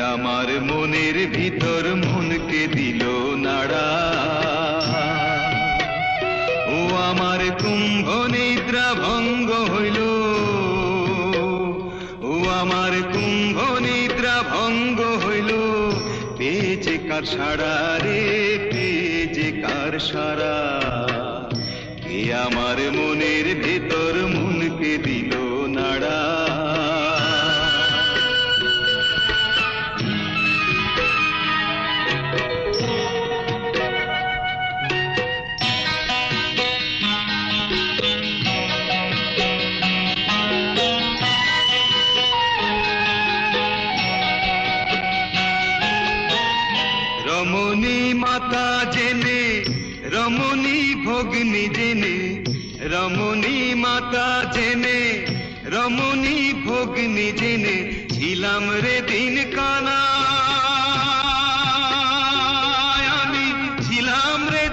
আমার মনের ভিতর মনকে দিল নাড়া। ও আমার কুম্ভ নিদ্রা ভঙ্গ হইল। ও আমার কুম্ভ নিদ্রা ভঙ্গ হইল। পেজে কার সারা রে পেজে কার সারা কে আমার মনের ভিতর মনকে দিল রমণী মাতা জেনে, রমণী ভগ্নি জেনে, রমণী মাতা জেনে, রমণী ভগ্নি জেনে ছিলাম রে দিন কানা। ছিলাম রে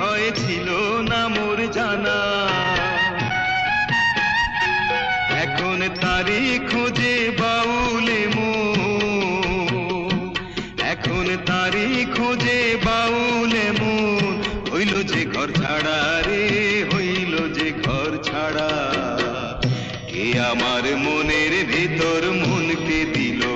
হয়েছিল না মোর জানা। তারি খোঁজে বাউলে মো। এখন তারি খোঁজে বাউলে মো। হইল যে ঘর ছাড়া রে, হইল যে ঘর ছাড়া। কে আমার মনের ভেতর মনকে দিলো